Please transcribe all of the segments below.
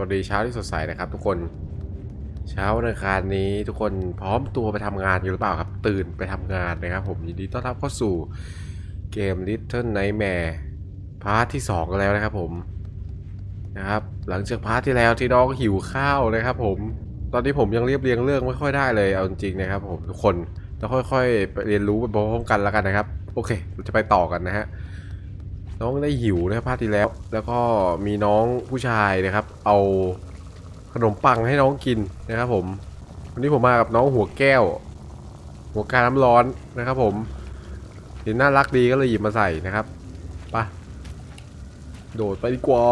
วัสดีเช้าที่สดใสนะครับทุกคน เช้าวันอังคารนี้ทุกคนพร้อมตัวไปทำงานกันหรือเปล่าครับ ตื่นไปทำงานนะครับ ผมยินดีต้อนรับเข้าสู่เกม Little Nightmare พาร์ทที่2กันแล้วนะครับผมนะครับ หลังจากพาร์ทที่แล้วที่น้องหิวข้าวนะครับ ผมตอนนี้ผมยังเรียบเรียงเรื่องไม่ค่อยได้เลยเอาจริงๆนะครับ ผมทุกคนต้องค่อยๆเรียนรู้ไปพร้อมๆกันแล้วกันนะครับ โอเคเราจะไปต่อกันนะฮะ น้องได้หิวนะครับพาร์ทที่แล้ว แล้วก็มีน้องผู้ชายนะครับ เอาขนมปังให้น้องกินนะครับผมวันนี้ผมมากับน้องหัวแก้ว หัวกาน้ำร้อนนะครับ ผมเห็นน่ารักดีก็เลยหยิบมาใส่นะครับไปะโดดไปดีกว่า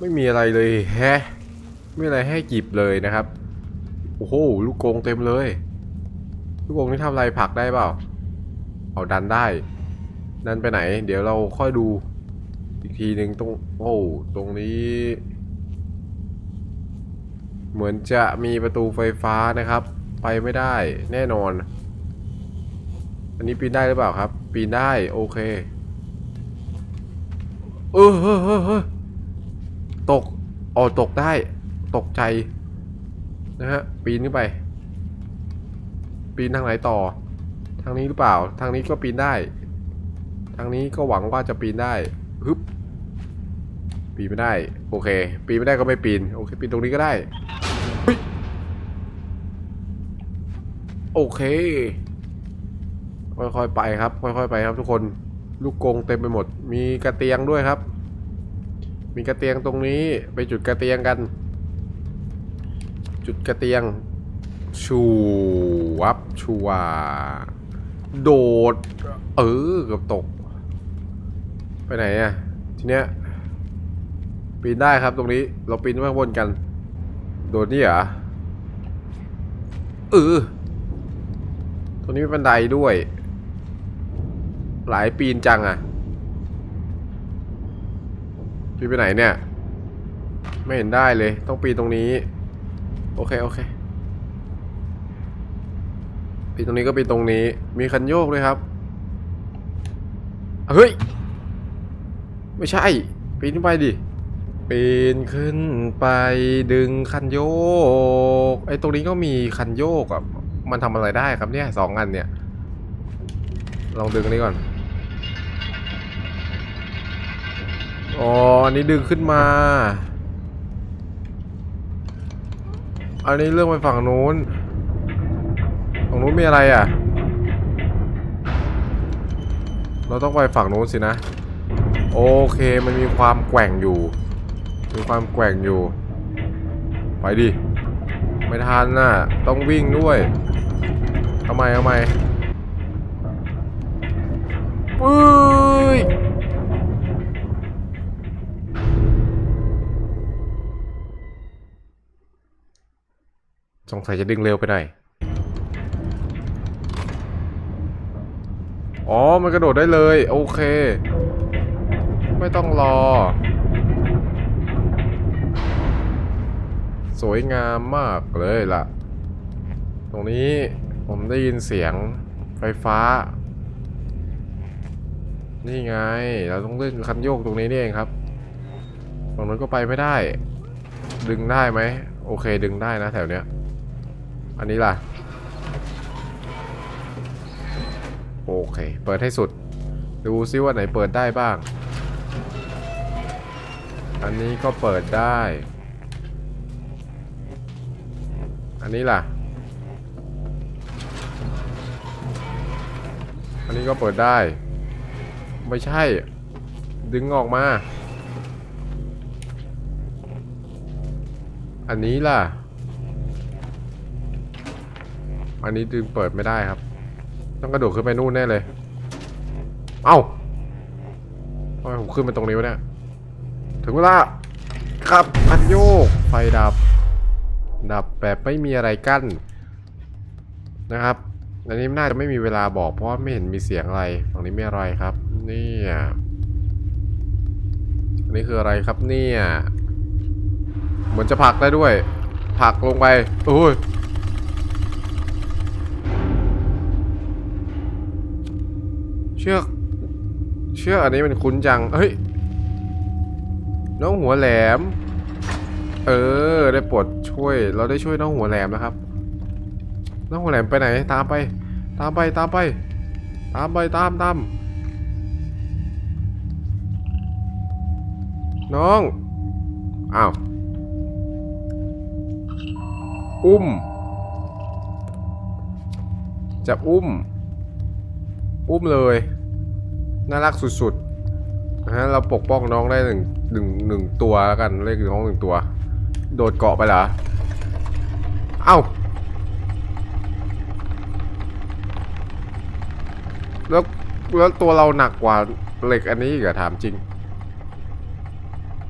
ไม่มีอะไรเลยแฮะไม่มีอะไรให้หยิบเลยนะครับโอ้โหลูกกงเต็มเลย ลูกกงนี่ทำอะไรผักได้เปล่า เอาดันได้ นั่นไปไหน เดี๋ยวเราค่อยดูอีกทีหนึ่งตรงโอ้ตรงนี้ เหมือนจะมีประตูไฟฟ้านะครับ ไปไม่ได้แน่นอน อันนี้ปีนได้หรือเปล่าครับ ปีนได้โอเคเออเฮ้ยเฮ้ยเฮ้ยตกอ๋อตกได้ ตกใจนะฮะปีนขึ้นไป ปีนทางไหนต่อ ทางนี้หรือเปล่า ทางนี้ก็ปีนได้ ทางนี้ก็หวังว่าจะปีนได้ฮึบปีนไม่ได้ โอเค ปีนไม่ได้ก็ไม่ปีน โอเค ปีนตรงนี้ก็ได้โอเค ค่อยๆไปครับ ค่อยๆไปครับทุกคน ลูกกงเต็มไปหมด มีกระเตียงด้วยครับ มีกระเตียงตรงนี้ ไปจุดกระเตียงกัน จุดกระเตียง ชูวับชูวโดด เออเกือบตก ไปไหนอะทีเนี้ยปีนได้ครับตรงนี้เราปีนข้างบนกัน โดดนี่เหรอเออตรงนี้มีบันไดด้วย หลายปีนจังอะปีนไปไหนเนี่ย ไม่เห็นได้เลย ต้องปีนตรงนี้ โอเค โอเคปีนตรงนี้ก็ปีนตรงนี้ มีคันโยกด้วยครับ เฮ้ย ไม่ใช่ ปีนขึ้นไปดิ ปีนขึ้นไปดึงคันโยก ไอ้ตรงนี้ก็มีคันโยกอะ มันทำอะไรได้ครับเนี่ยสองอันเนี่ย ลองดึงอันนี้ก่อน อ๋อ อันนี้ดึงขึ้นมา อันนี้เรื่องไปฝั่งนู้น ฝั่งนู้นมีอะไรอะ เราต้องไปฝั่งนู้นสินะ โอเคมันมีความแกว่งอยู่ มีความแกว่งอยู่ ไปดิ ไม่ทันน่ะ ต้องวิ่งด้วยทำไมทำไมปุ้ยสงสัยจะดึงเร็วไปหน่อย อ๋อ มันกระโดดได้เลย โอเค ไม่ต้องรอ สวยงามมากเลยล่ะ ตรงนี้ผมได้ยินเสียงไฟฟ้า นี่ไง เราต้องเล่นคันโยกตรงนี้นี่เองครับตรงนั้นก็ไปไม่ได้ ดึงได้ไหม โอเคดึงได้นะแถวเนี้ย อันนี้ล่ะ โอเค เปิดให้สุด ดูซิว่าไหนเปิดได้บ้าง อันนี้ก็เปิดได้ อันนี้ล่ะ อันนี้ก็เปิดได้ ไม่ใช่ ดึงออกมา อันนี้ล่ะ อันนี้ดึงเปิดไม่ได้ครับ ต้องกระโดดขึ้นไปนู่นแน่เลย เอ้าทำไมผมขึ้นมาตรงนี้วะเนี่ย ถึงเวลาครับพันโยกไฟดับ ดับแบบไม่มีอะไรกั้นนะครับอันนี้น่าจะไม่มีเวลาบอกเพราะว่าไม่เห็นมีเสียงอะไรฝั่งนี้ไม่อะไรครับ นี่อันนี้คืออะไรครับเนี่ยเหมือนจะผลักได้ด้วยผลักลงไปโอ้ยเชือกเชือกอันนี้มันคุ้นจังเฮ้ย น้องหัวแหลม เออ ได้โปลดช่วย เราได้ช่วยน้องหัวแหลมนะครับ น้องหัวแหลมไปไหน ตามไป ตามไป ตามไป ตามไป ตามตามน้อง อ้าว อุ้มจะอุ้ม อุ้มเลย น่ารักสุดๆนะฮะ เราปกป้องน้องได้หนึ่ง หนึ่งหนึ่งตัวแล้วกันเรียกน้องหนึ่งตัว โดดเกาะไปเหรอเอ้าแล้วแล้วตัวเราหนักกว่าเหล็กอันนี้อีกเหรอถามจริง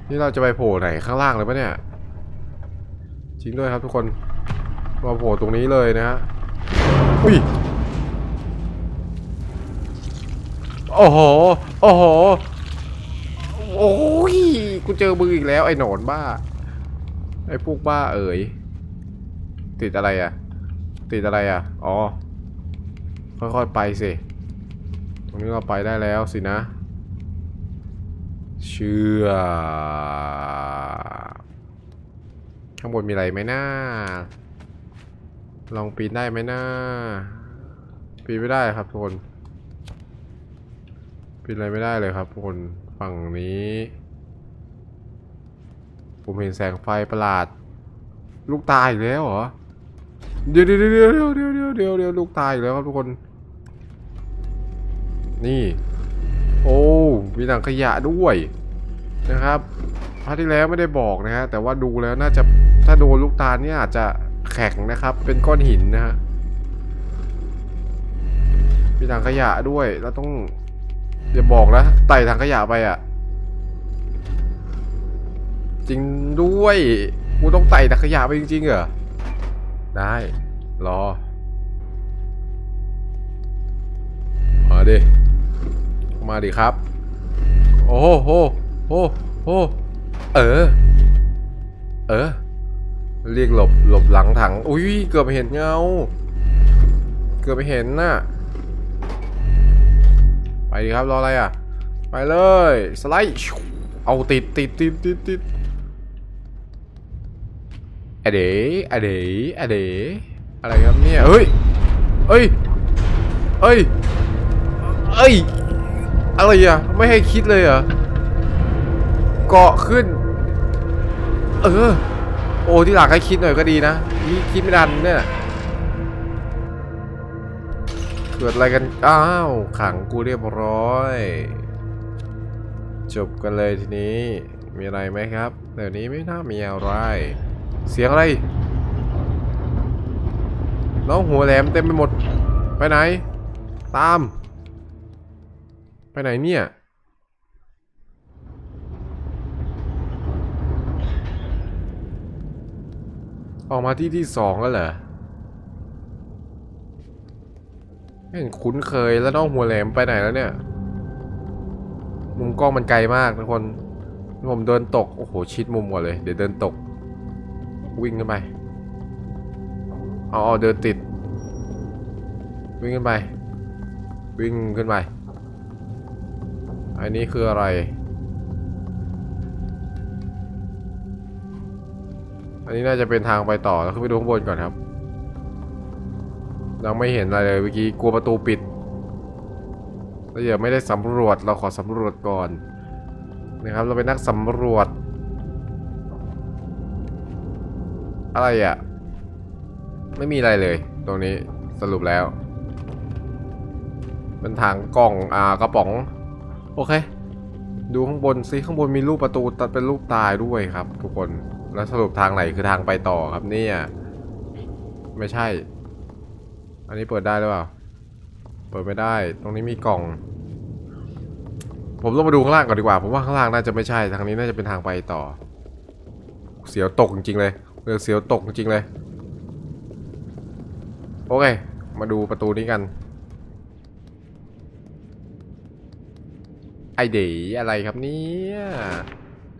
นี่เราจะไปโผล่ไหนข้างล่างเลยปะเนี่ย จริงด้วยครับทุกคนมาโผล่ตรงนี้เลยนะฮะอุ้ยโอ้โห โอ้โห โอ้ยกูเจอมืออีกแล้วไอ้หนอนบ้า ไอ้พวกบ้าเอ๋ย ติดอะไรอะ ติดอะไรอะ อ๋อ ค่อยๆไปสิ ตรงนี้เราไปได้แล้วสินะ เชื่อ ข้างบนมีอะไรไหมนะลองปีนได้ไหมนะปีนไม่ได้ครับทุกคนปีนอะไรไม่ได้เลยครับทุกคน ฝั่งนี้ ผมเห็นแสงไฟประหลาด ลูกตายอีกแล้วเหรอ เดี๋ยวเดี๋ยวเดี๋ยวเดี๋ยวเดี๋ยวเดี๋ยวเดี๋ยวเดี๋ยวลูกตายอีกแล้วครับทุกคน นี่ โอ้ มีหนังขยะด้วยนะครับพาร์ทที่แล้วไม่ได้บอกนะฮะ แต่ว่าดูแล้วน่าจะถ้าโดนลูกตาเนี่ยอาจจะแข็งนะครับ เป็นก้อนหินนะฮะ มีถังขยะด้วยแล้วต้อง อย่าบอกนะไต่ถังขยะไปอะ จริงด้วยกูต้องไต่ถังขยะไปจริงๆเหรอ ได้ รอ มาดิ มาดิครับ โอ้โหโอ้โหเออ เออ เรียกหลบ หลบหลังถัง อุ้ย เกือบเห็นเงา เกือบไปเห็นน่ะ ดิครับรออะไรอะ ไปเลยสไลด์เอาติดติดติดติดติดอะเดอะเดอะเดอะไรครับเนี่ยเฮ้ยเฮ้ยเฮ้ยเอ้ยอะไรอะไม่ให้คิดเลยเหรอเกาะขึ้น เออ โอ้ที่หลังให้คิดหน่อยก็ดีนะนี่คิดไม่ทันเนี่ย เกิดอะไรกัน อ้าว ขังกูเรียบร้อย จบกันเลยทีนี้ มีอะไรไหมครับเดี๋ยวนี้ไม่น่ามีอะไร เสียงอะไร น้องหัวแหลมเต็มไปหมด ไปไหน ตาม ไปไหนเนี่ยออกมาที่ที่สองแล้วเหรอไม่ เห็นคุ้นเคยแล้วน้องหัวแหลมไปไหนแล้วเนี่ย มุมกล้องมันไกลมากทุกคน ผมเดินตก โอ้โห ชิดมุมหมดเลย เดี๋ยวเดินตก วิ่งขึ้นไปอาเอาเดินติด วิ่งขึ้นไป วิ่งขึ้นไป อันนี้คืออะไรอันนี้น่าจะเป็นทางไปต่อแล้วขึ้นไปดูข้างบนก่อนครับ ยังไม่เห็นอะไรเลยเมื่อกี้กลัวประตูปิดแล้วเดี๋ยวไม่ได้สำรวจเราขอสำรวจก่อนนะครับ เราเป็นนักสำรวจ อะไรอะ่ะ ไม่มีอะไรเลย ตรงนี้สรุปแล้วเป็นทางกล่องอ่ากระป๋อง โอเค ดูข้างบนซิข้างบนมีรูปประตูตัดเป็นรูปตายด้วยครับ ทุกคนแล้วสรุปทางไหนคือทางไปต่อครับเนี่ยไม่ใช่ อันนี้เปิดได้หรือเปล่า เปิดไม่ได้ ตรงนี้มีกล่อง ผมต้องมาดูข้างล่างก่อนดีกว่า ผมว่าข้างล่างน่าจะไม่ใช่ ทางนี้น่าจะเป็นทางไปต่อ เสียวตกจริงๆเลยเออเสียวตกจริงเลย โอเค มาดูประตูนี้กัน ไอเด๋อะไรครับเนี่ย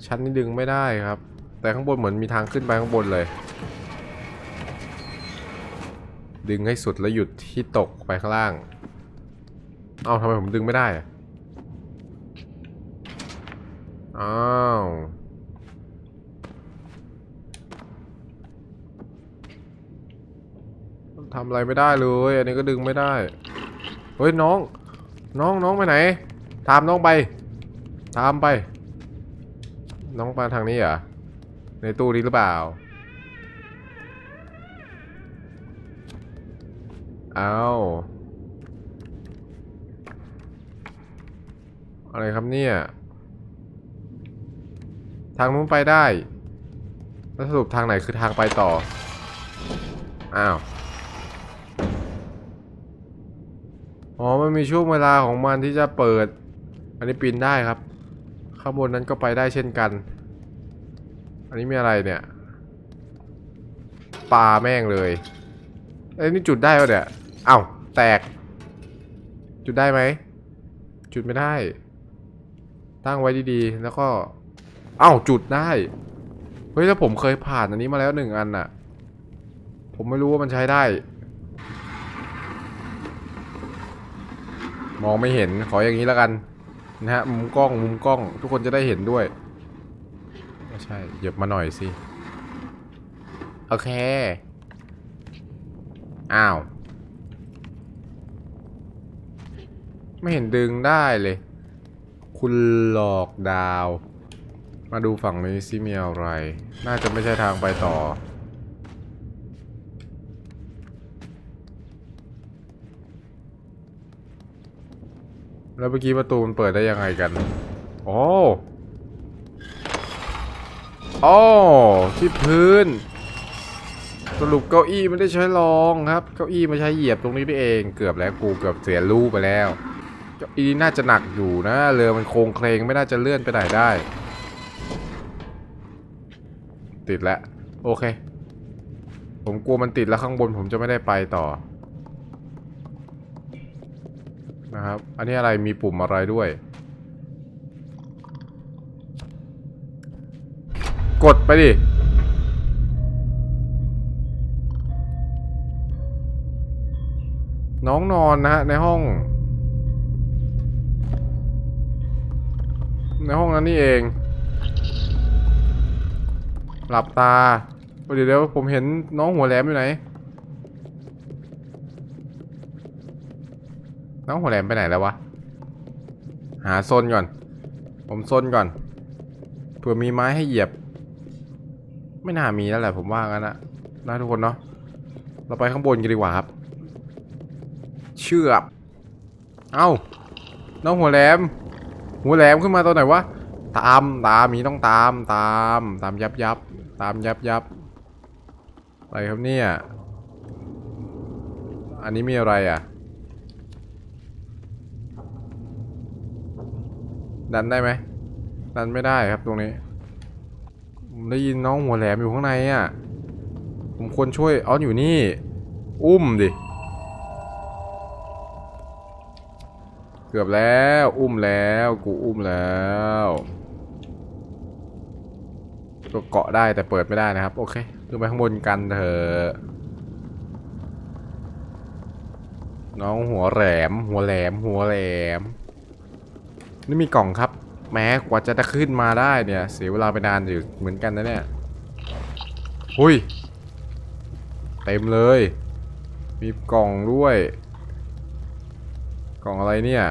ชั้นนี้ดึงไม่ได้ครับ แต่ข้างบนเหมือนมีทางขึ้นไปข้างบนเลย ดึงให้สุดแล้วหยุดที่ตกไปข้างล่าง เอาทำไมผมดึงไม่ได้อ้าวทำอะไรไม่ได้เลย อันนี้ก็ดึงไม่ได้ เฮ้ยน้อง น้องน้องไปไหน ตามน้องไป ตามไป น้องไปทางนี้เหรอ ในตู้นี้หรือเปล่า เอาอะไรครับเนี่ย ทางนู้นไปได้ แล้วสรุปทางไหนคือทางไปต่อ อ้าว อ๋อ มันมีช่วงเวลาของมันที่จะเปิด อันนี้ปีนได้ครับ ข้างบนนั้นก็ไปได้เช่นกัน อันนี้มีอะไรเนี่ยปลาแม่งเลยเอ้ยนี่จุดได้ปะเนี่ย อ้าแตก จุดได้ไหม จุดไม่ได้ ตั้งไว้ดีๆ แล้วก็เอ้าจุดได้ เฮ้ยถ้าผมเคยผ่านอันนี้มาแล้วหนึ่งอันน่ะ ผมไม่รู้ว่ามันใช้ได้ มองไม่เห็นขออย่างนี้แล้วกันนะฮะมุมกล้องมุมกล้อง ทุกคนจะได้เห็นด้วยไม่ใช่เหยียบมาหน่อยสิ โอเค อ้าว ไม่เห็นดึงได้เลย คุณหลอกดาว มาดูฝั่งนี้ซิมีอะไร น่าจะไม่ใช่ทางไปต่อ แล้วเมื่อกี้ประตูมันเปิดได้ยังไงกัน โอ้โอ้ที่พื้น สรุปเก้าอี้ไม่ได้ใช้รองครับ เก้าอี้มาใช้เหยียบตรงนี้นี่เอง เกือบแล้วกูเกือบเสียรูปไปแล้ว อี้น่าจะหนักอยู่นะเรือมันโค้งเคลงไม่น่าจะเลื่อนไปไหนได้ ติดแล้วโอเค ผมกลัวมันติดแล้วข้างบนผมจะไม่ได้ไปต่อ นะครับ อันนี้อะไรมีปุ่มอะไรด้วย กดไปดิน้องนอนนะฮะในห้อง ในห้องนั้นนี่เอง หลับตา เดี๋ยวเดี๋ยวผมเห็นน้องหัวแหลมอยู่ไหน น้องหัวแหลมไปไหนแล้ววะ หาโซนก่อน ผมโซนก่อนเผื่อมีไม้ให้เหยียบ ไม่น่ามีแล้วแหละผมว่างั้นนะนะทุกคนเนาะเราไปข้างบนกันดีกว่าครับ เชือบเอ้าน้องหัวแหลม หัวแหลมขึ้นมาตอนไหนวะ ตามตามมีต้องตามตามตามยับยับตามยับยับอะไรครับเนี่ย อันนี้มีอะไรอะ ดันได้ไหม ดันไม่ได้ครับตรงนี้ ผมได้ยินน้องหัวแหลมอยู่ข้างในอะ ผมควรช่วยเออยู่นี่ อุ้มดิ กือบแล้ว อุ้มแล้ว กูอุ้มแล้วก็เกาะได้แต่เปิดไม่ได้นะครับ โอเคขึ้นไปข้างบนกันเถอะน้องหัวแหลม หัวแหลม หัวแหลม นี่มีกล่องครับ แม้กว่าจะได้ขึ้นมาได้เนี่ย เสียเวลาไปนานอยู่เหมือนกันนะเนี่ยหุยเต็มเลย มีกล่องด้วย กล่องอะไรเนี่ย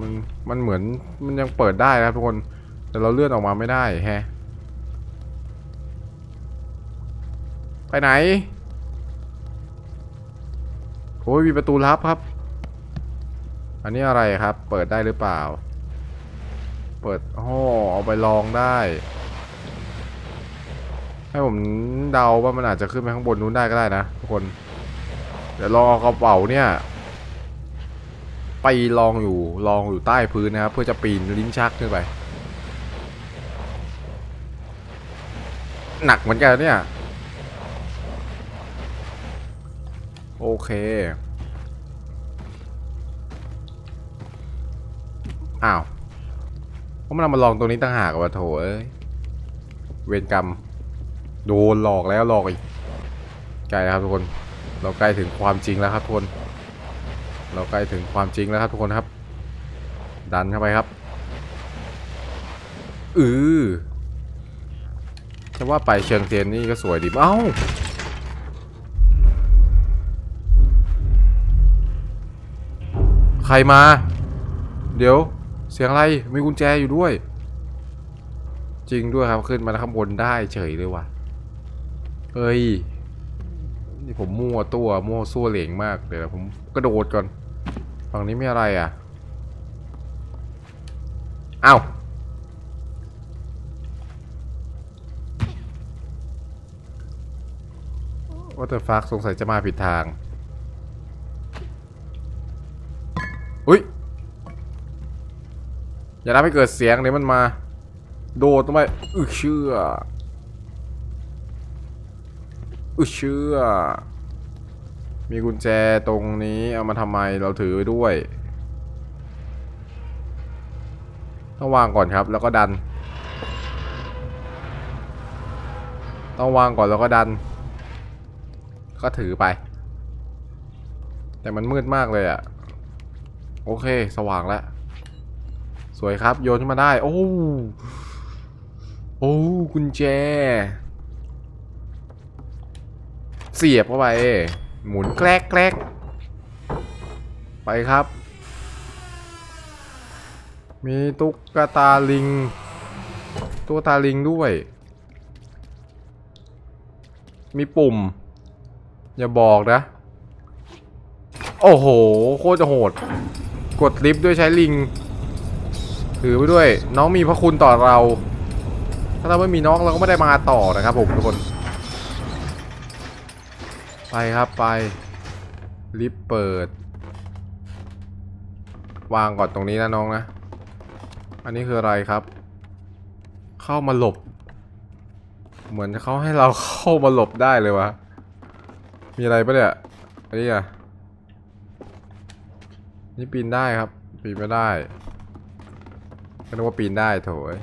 มัน มันเหมือนมันยังเปิดได้นะทุกคน แต่เราเลื่อนออกมาไม่ได้แฮะ ไปไหน โอ้ยมีประตูลับครับ อันนี้อะไรครับ เปิดได้หรือเปล่า เปิดโอ้เอาไปลองได้ให้ผมเดาว่ามันอาจจะขึ้นไปข้างบนนู้นได้ก็ได้นะทุกคน เดี๋ยวลองเอากระเป๋าเนี่ยไปลองอยู่ลองอยู่ใต้พื้นนะครับ เพื่อจะปีนลิ้นชักขึ้นไป หนักเหมือนกันเนี่ย โอเค อ้าวเพราะมันมาลองตรงนี้ต่างหากว่ะโถเอ้ย เวรกรรม โดนหลอกแล้วหลอกอีกใกลครับทุกคน เราใกล้ถึงความจริงแล้วครับทุกคน เราใกล้ถึงความจริงแล้วครับทุกคนครับ ดันเข้าไปครับอือแต่ว่าไปเชิงเทียนนี่ก็สวยดีเอ้าใครมา เดี๋ยวเสียงอะไร มีกุญแจอยู่ด้วย จริงด้วยครับ ขึ้นมาข้างบนได้เฉยเลยว่ะเฮ้ย นี่ผมมั่วตัวมั่วซั่วเหลงมาก เดี๋ยวผมกระโดดก่อน ฝั่งนี้ไม่อะไรอะเอ้าว่าแต่ฟักสงสัยจะมาผิดทาง อุ้ย อย่าทำให้เกิดเสียงเดี๋ยมันมา โดดลงไปอึเชื่อ อึเชื่อ มีกุญแจตรงนี้เอามาทำไมเราถือไว้ด้วย ต้องวางก่อนครับแล้วก็ดัน ต้องวางก่อนแล้วก็ดัน ก็ถือไป แต่มันมืดมากเลยอะโอเค สว่างแล้ว สวยครับ โยนขึ้นมาได้ โอ้ โอ้ กุญแจ เสียบเข้าไป หมุนแกลกแกลกไปครับ มีตุ๊กตาลิงตุ๊กตาลิงด้วย มีปุ่ม อย่าบอกนะ โอ้โห โคตรจะโหด กดลิฟต์ด้วยใช้ลิง ถือไปด้วย น้องมีพระคุณต่อเรา ถ้าเราไม่มีน้องเราก็ไม่ได้มาต่อนะครับผมทุกคน ไปครับไป ลิฟต์เปิด วางก่อนตรงนี้นะน้องนะ อันนี้คืออะไรครับ เข้ามาหลบ เหมือนเขาให้เราเข้ามาหลบได้เลยวะมีอะไรปะเนี่ยอันนี้อะนี่ปีนได้ครับ ปีนไม่ได้ก็นึกว่าปีนได้โถย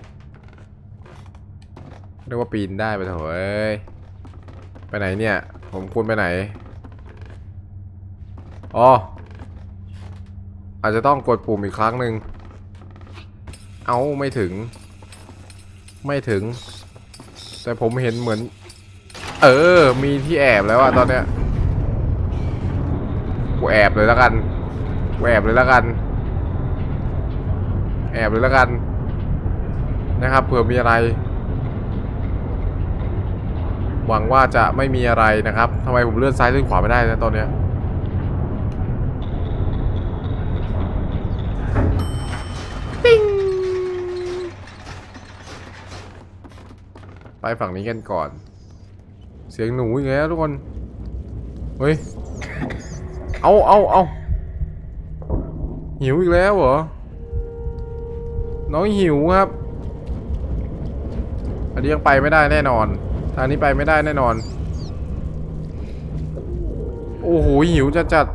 นึกว่าปีนได้ไปโถเอ้ยไปไหนเนี่ย ผมควรไปไหน อ๋อ อาจจะต้องกดปุ่มอีกครั้งหนึ่ง เอาไม่ถึง ไม่ถึง แต่ผมเห็นเหมือน เออ มีที่แอบแล้วอะตอนเนี้ย กูแอบเลยแล้วกัน กูแอบเลยแล้วกัน แอบเลยแล้วกัน นะครับเผื่อมีอะไร หวังว่าจะไม่มีอะไรนะครับทำไมผมเลื่อนซ้ายเลื่อนขวาไม่ได้นะตอนเนี้ยปิ้งไปฝั่งนี้กันก่อน เสียงหนูอีกแล้วทุกคน เฮ้ย เอาเอาเอาหิวอีกแล้วเหรอ น้องหิวครับ อันนี้ยังไปไม่ได้แน่นอน ทางนี้ไปไม่ได้แน่นอน โอ้โหหิวจัดจัด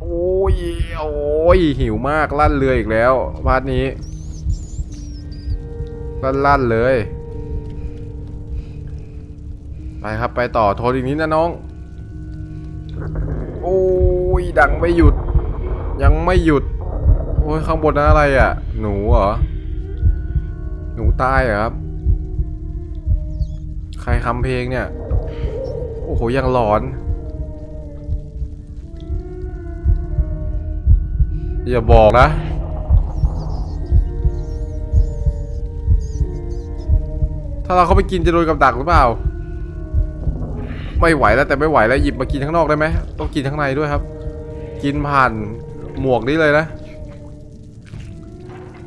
โอ้ย โอ้ย หิวมากลั่นเรืออีกแล้วพาร์ทนี้ ลั่นลั่นเลย ไปครับไปต่อโทรอีกนิดนะน้อง โอ้ย ดังไม่หยุด ยังไม่หยุด โอ้ย ข้างบนนั้นอะไรอะ หนูเหรอ หนูตายเหรอครับ ใครคำเพลงเนี่ย โอ้โห ยังหลอน อย่าบอกนะ ถ้าเราเข้าไปกินจะโดนกับดักหรือเปล่า ไม่ไหวแล้วแต่ไม่ไหวแล้วหยิบมากินข้างนอกได้ไหมต้องกินข้างในด้วยครับ กินผ่านหมวกนี้เลยนะ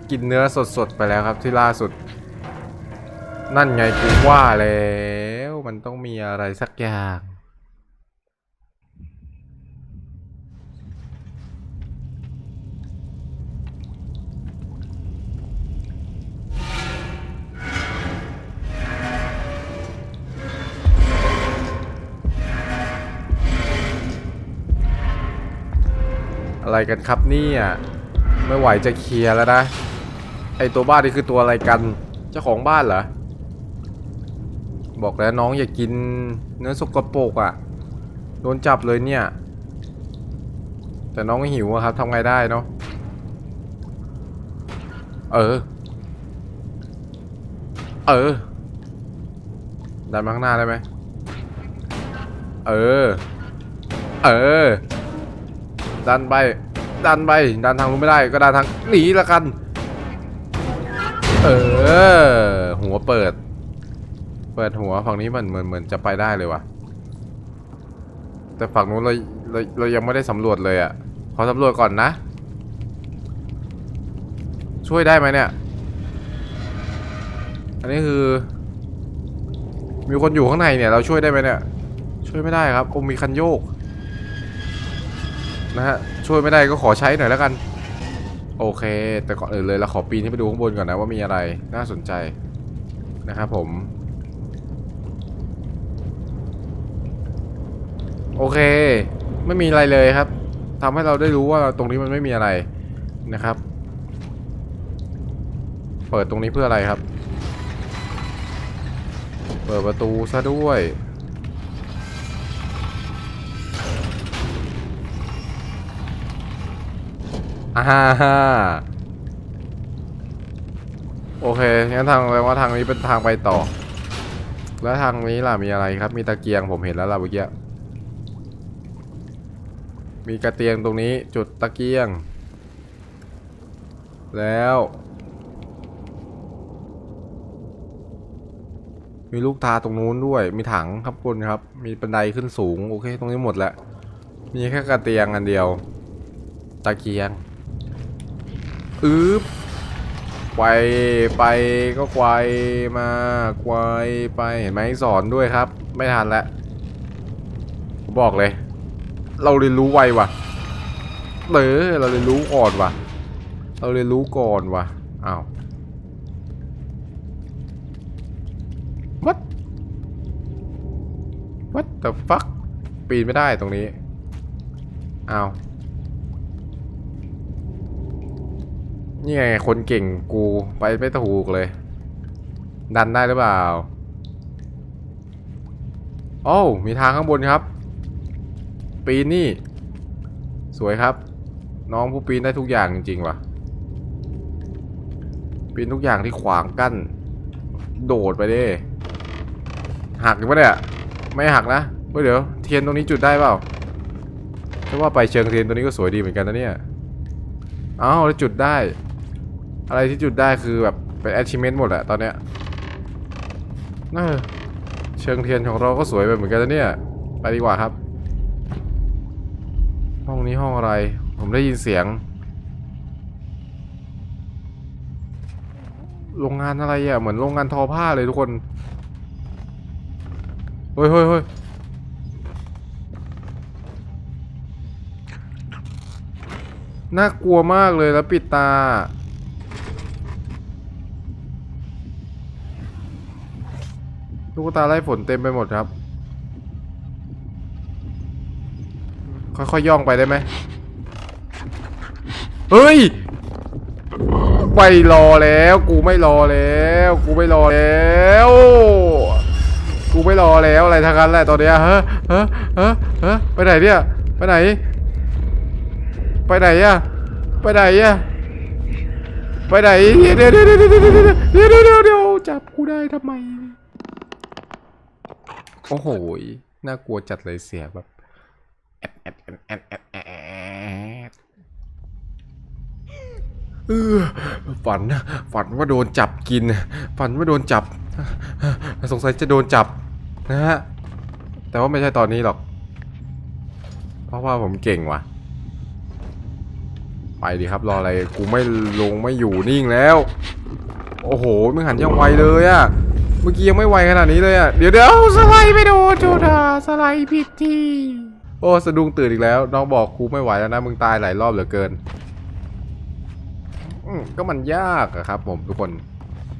กินเนื้อสดๆไปแล้วครับที่ล่าสุด นั่นไงกูว่าแล้วมันต้องมีอะไรสักอย่าง อะไรกันครับนี่ยไม่ไหวจะเคลียร์แล้วนะ ไอตัวบ้านนี่คือตัวอะไรกัน เจ้าของบ้านเหรอ บอกแล้วน้องอย่ากินเนื้อสกปรกอะ่ะ โดนจับเลยเนี่ย แต่น้องหิวอะครับทำไงได้เนาะ เออ เออ ดันมาข้างหน้าได้ไหม เออ เออ ดันไป ดันไป ดันทางนู้นไม่ได้ ก็ดันทางหนีละกัน เออ หัวเปิด เปิดหัวฝั่งนี้มันเหมือนเหมือนจะไปได้เลยวะแต่ฝั่งนู้นเราเราเรายังไม่ได้สำรวจเลยอะ่ะขอสำรวจก่อนนะ ช่วยได้ไหมเนี่ย อันนี้คือ มีคนอยู่ข้างในเนี่ย เราช่วยได้ไหมเนี่ย ช่วยไม่ได้ครับโอ้มีคันโยกนะฮะช่วยไม่ได้ก็ขอใช้หน่อยแล้วกัน โอเค แต่ก่อนอื่นเลยเราขอปีนขึ้นไปดูข้างบนก่อนนะว่ามีอะไรน่าสนใจนะครับผม โอเค ไม่มีอะไรเลยครับทำให้เราได้รู้ว่าตรงนี้มันไม่มีอะไรนะครับ เปิดตรงนี้เพื่ออะไรครับ เปิดประตูซะด้วยอ่าฮ่าโอเค งั้นทางแปลว่าทางนี้เป็นทางไปต่อ แล้วทางนี้ล่ะมีอะไรครับ มีตะเกียงผมเห็นแล้วล่ะเมื่อกี้ มีกระเตียงตรงนี้จุดตะเกียง แล้ว มีลูกตาตรงนู้นด้วย มีถังครับคุณครับ มีบันไดขึ้นสูง โอเค ตรงนี้หมดแล้ว มีแค่กระเตียงอันเดียว ตะเกียงอึ๊บไกวไปก็ไกวมาไกวไปเห็นไหมสอนด้วยครับ ไม่ทันแล้วผมบอกเลย เราเรียนรู้ไวว่ะเออเราเรียนรู้ก่อนว่ะ เราเรียนรู้ก่อนว่ะอ้าว what what the fuck ปีนไม่ได้ตรงนี้อ้าวนี่ไงคนเก่งกูไปไม่ถูกเลย ดันได้หรือเปล่า โอ้วมีทางข้างบนครับ ปีนนี่ สวยครับ น้องผู้ปีนได้ทุกอย่างจริงๆว่ะ ปีนทุกอย่างที่ขวางกั้น โดดไปดิหักหรือเปล่าเนี่ยไม่หักนะเฮ้ยเดี๋ยวเทียนตรงนี้จุดได้เปล่าถ้าว่าไปเชิงเทียนตัวนี้ก็สวยดีเหมือนกันนะเนี่ยอ้าแล้วจุดได้ อะไรที่จุดได้คือแบบเป็น achievement หมดแหละตอนเนี้ยเชิงเทียนของเราก็สวยไปเหมือนกันนะเนี่ย ไปดีกว่าครับ ห้องนี้ห้องอะไร ผมได้ยินเสียง โรงงานอะไรอะ เหมือนโรงงานทอผ้าเลยทุกคน เฮ้ยเฮ้ยเฮ้ยน่ากลัวมากเลยแล้วปิดตา ลูกตาไล่ฝนเต็มไปหมดครับ ค่อยๆย่องไปได้ไหมเฮ้ยไม่รอแล้ว กูไม่รอแล้ว กูไม่รอแล้ว กูไม่รอแล้วอะไรทั้งนั้นแหละตอนเนี้ยฮะฮะฮะฮะไปไหนเนี่ยไปไหน ไปไหนอะไปไหนอะไปไหนเดี๋ยวเดี๋ยวเดี๋ยวเดี๋ยวเดี๋ยวเดี๋ยวเดี๋ยวจับกูได้ทำไมโอ้โหน่ากลัวจัดเลยเสียแบบ เออฝันฝันว่าโดนจับกิน ฝันว่าโดนจับ สงสัยจะโดนจับนะฮะ แต่ว่าไม่ใช่ตอนนี้หรอก เพราะว่าผมเก่งว่ะ ไปดิครับรออะไร กูไม่ลงไม่อยู่นิ่งแล้ว โอ้โหมึงหันยังไวเลยอะเมื่อกี้ยังไม่ไวขนาดนี้เลยอะเดี๋ยวเดี๋ยวสไลด์ไม่โดนจูดาสไลด์ผิดที่ โอ้สะดุ้งตื่นอีกแล้ว น้องบอกครูไม่ไหวแล้วนะมึงตายหลายรอบเหลือเกินอืมก็มันยากอะครับ ผมทุกคน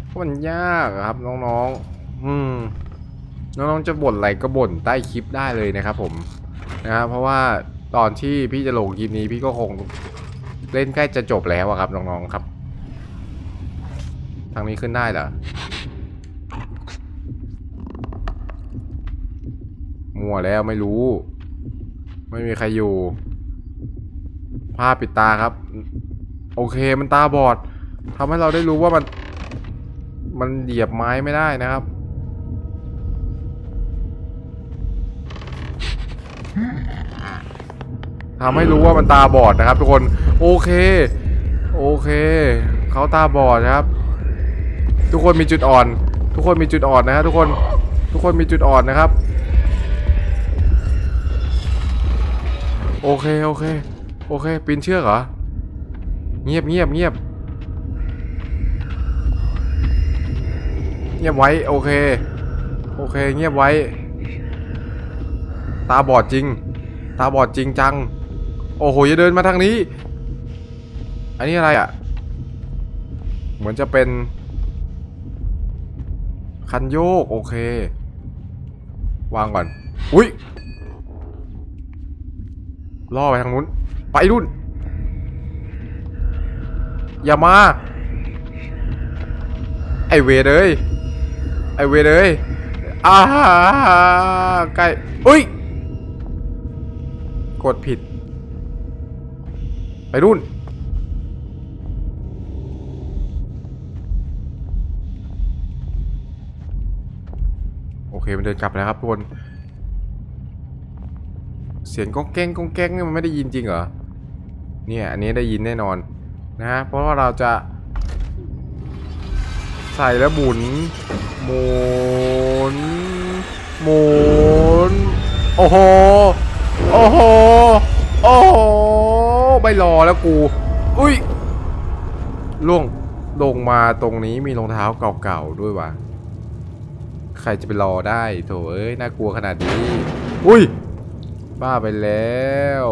ก็มันยากอะครับ น้องๆ อืม น้องๆจะบ่นอะไรก็บ่นใต้คลิปได้เลยนะครับ ผมนะครับเพราะว่าตอนที่พี่จะลงคลิปนี้พี่ก็คงเล่นใกล้จะจบแล้วอะครับน้องๆครับ ทางนี้ขึ้นได้เหรอมัวแล้วไม่รู้ ไม่มีใครอยู่ ผ้าปิดตาครับ โอเคมันตาบอดทำให้เราได้รู้ว่ามัน มันเหยียบไม้ไม่ได้นะครับ ทำให้รู้ว่ามันตาบอดนะครับ ทุกคน โอเค โอเค เขาตาบอดนะครับ ทุกคนมีจุดอ่อน ทุกคนมีจุดอ่อนนะฮะทุกคน ทุกคนมีจุดอ่อนนะครับ โอเคโอเคโอเคปีนเชือกเหรอ เงียบเงียบเงียบเงียบไว้โอเคโอเคเงียบไว้ ตาบอดจริง ตาบอดจริงจัง โอ้โหอย่าเดินมาทางนี้ อันนี้อะไรอะ่ะ เหมือนจะเป็น คันโยกโอเค วางก่อน อุ้ย ล่อไปทางนู้น ไปนู่น อย่ามา ไอเวรเลย ไอเวรเลยอ้าใกล้อุ้ย กดผิด ไปนู่น โอเค มันเดินกลับแล้วครับทุกคน สียงก้องแก้งก้องแก้งเนี่ยมันไม่ได้ยินจริงเหรอ เนี่ยอันนี้ได้ยินแน่นอนนะฮะเพราะว่าเราจะ ใส่แล้วหมุนหมุนหมุนโอ้โหโอ้โหโอ้โหไม่รอแล้วกู อุ้ยล่วงลงมาตรงนี้มีรองเท้าเก่าๆด้วยว่ะใครจะไปรอได้โถเอ้ยน่ากลัวขนาดนี้ อุ้ย บ้าไปแล้ว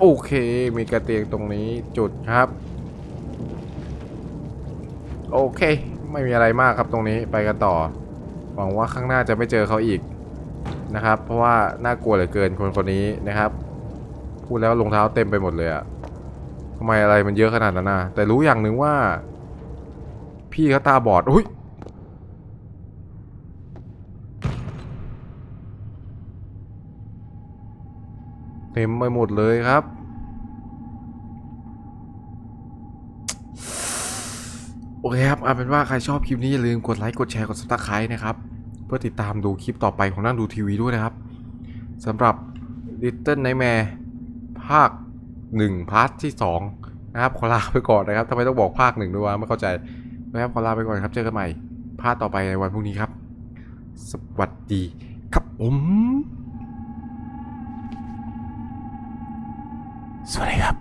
โอเค มีกระเตียงตรงนี้จุดครับ โอเค ไม่มีอะไรมากครับตรงนี้ไปกันต่อ หวังว่าข้างหน้าจะไม่เจอเขาอีกนะครับ เพราะว่าน่ากลัวเหลือเกินคนคนนี้นะครับ พูดแล้วรองเท้าเต็มไปหมดเลยอะทำไมอะไรมันเยอะขนาดนั้นนะแต่รู้อย่างหนึ่งว่า พี่เขาตาบอดอุ้ย เต็มไปหมดเลยครับ โอเคครับเอาเป็นว่าใครชอบคลิปนี้อย่าลืมกดไลค์กดแชร์กด subscribe นะครับ เพื่อติดตามดูคลิปต่อไปของนั่งดูทีวีด้วยนะครับสำหรับ Little Nightmare ภาค 1 พาร์ทที่ 2 นะครับ ขอลาไปก่อนนะครับทำไมต้องบอกภาคหนึ่งด้วยวะไม่เข้าใจนะครับขอลาไปก่อนครับเจอกันใหม่ ภาคต่อไปในวันพรุ่งนี้ครับ สวัสดีครับผม สวัสดีครับ